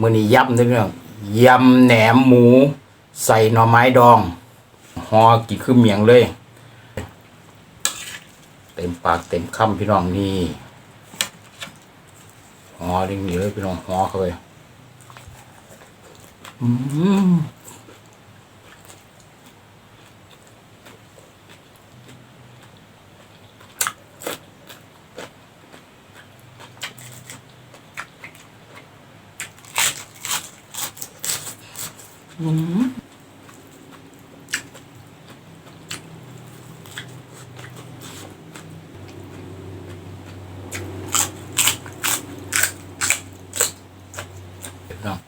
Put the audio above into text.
มื่อนี้ยำเด้อพี่น้องยำแหนมหมู ใส่หน่อไม้ดองหอกินคือเมียงเลย เต็มปากเต็มคำพี่น้องนี่หอดิ่งนี่เลยพี่น้องหอเข้าไป อืม Mm. Yeah.